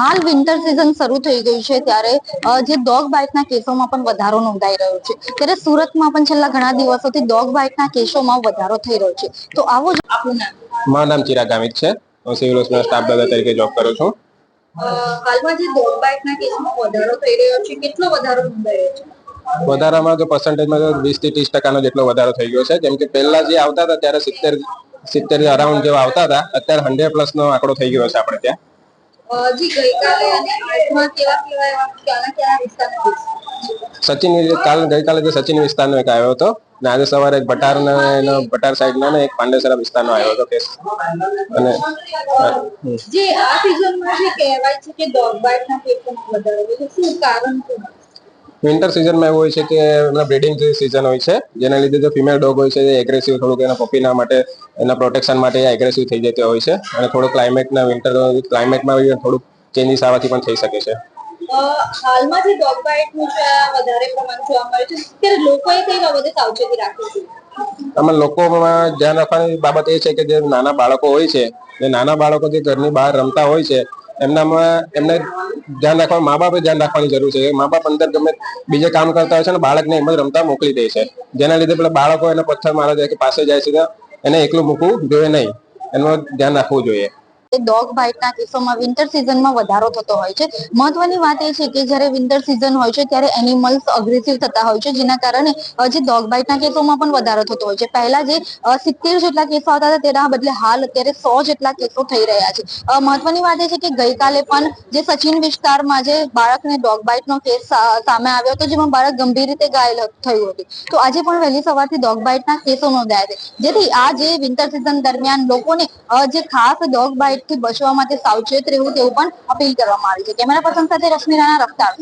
હાલ winter season શરૂ થઈ ગયું છે ત્યારે જે ડોગ બાઇટના કેસોમાં પણ વધારો નોંધાઈ રહ્યો છે. ત્યારે સુરતમાં પણ છેલ્લા ઘણા દિવસોથી ડોગ બાઇટના કેસોમાં વધારો થઈ રહ્યો છે. તો આવો જ મારું નામ ચિરાગ ગામિત છે. હું સિવિલ હોસ્પિટલ સ્ટાફ દાદા તરીકે જોબ કરું છું. હાલમાં જે ડોગ બાઇટના કેસમાં વધારો થઈ રહ્યો છે કેટલો વધારો નોંધાયો છે? વધારામાં જો પર્સન્ટેજમાં જો વીસથી ત્રીસ ટકાનો જેટલો વધારો થઈ ગયો છે. કેમ કે પહેલા જે આવતા હતા ત્યારે સિત્તેર સિત્તેર અરાઉન્ડ જેવા આવતા હતા અત્યારે હંડ્રેડ પ્લસ નો આંકડો થઈ ગયો છે આપણે ત્યાં. જે ગઈકાલે અને આજમાં કેવા કેવા ક્યાંના ક્યાં વિસ્તારના સચિન કાલ ગઈકાલે જે સચિન વિસ્તારનો એક આવ્યો હતો. ને આજે સવારે એક ભટારના એનો ભટાર સાઈડનો ને એક પાંડેસરા વિસ્તારનો આવ્યો હતો કેસ. અને જે આ સિઝનમાં જે કહેવાય છે કે ડોગ બાઇટના કેસોમાં વધારે છે શું કારણ શું વિન્ટર સિઝનમાં એવું હોય છે કે એમના બ્રીડિંગ સિઝન હોય છે જેના લીધે જો ફિમેલ ડોગ હોય છે એ એગ્રેસિવ થોડુંક એના પપીના માટે એના પ્રોટેક્શન માટે એગ્રેસિવ થઈ જતી હોય છે. અને થોડું ક્લાઇમેટના વિન્ટર ક્લાઇમેટમાં થોડુંક ચેન્જીસ આવવાથી પણ થઈ શકે છે. હાલમાં જે ડોગ બાઇટનું છે વધારે પ્રમાણ જોવા મળે છે ત્યારે લોકોએ કઈ બાબતે સાવચેતી રાખવી જોઈએ આમાં લોકોમાં ધ્યાન રાખવાની બાબત એ છે કે જે નાના બાળકો હોય છે એ નાના બાળકો જે ઘરની બહાર રમતા હોય છે એમનામાં એમને ધ્યાન રાખવા, મા બાપે ધ્યાન રાખવાની જરૂર છે. મા બાપ અંદર ગમે બીજે કામ કરતા હોય છે ને, બાળકને એમ જ રમતા મોકલી દે છે. જેના લીધે પેલા બાળકો એને પથ્થર મારા જાય કે પાસે જાય છે એને એકલું મૂકવું જોઈએ નહીં. એનું ધ્યાન રાખવું જોઈએ. ડોગ બાઇટના કેસોમાં વિન્ટર સિઝનમાં વધારો થતો હોય છે. મહત્વની વાત એ છે કે જ્યારે વિન્ટર સિઝન હોય છે ત્યારે એનિમલ્સ અગ્રેસિવ થતા હોય છે, જેના કારણે જે ડોગ બાઇટના કેસોમાં પણ વધારો થતો હોય છે. પહેલા જે સિત્તેર જેટલા કેસો આવતા હતા તેના બદલે હાલ અત્યારે સો જેટલા કેસો થઈ રહ્યા છે. મહત્વની વાત એ છે કે ગઈકાલે પણ જે સચિન વિસ્તારમાં જે બાળકને ડોગ બાઇટનો કેસ સામે આવ્યો હતો, જેમાં બાળક ગંભીર રીતે ઘાયલ થયું હતું. તો આજે પણ વહેલી સવારથી ડોગ બાઇટના કેસો નોંધાયા છે. જેથી આ જે વિન્ટર સિઝન દરમિયાન લોકોને જે ખાસ ડોગ બાઇટ થી બચવા માટે સાવચેત રહેવું તેવું પણ અપીલ કરવામાં આવી છે કેમેરા પર્સન સાથે રશ્મિ રાણા રફતાર.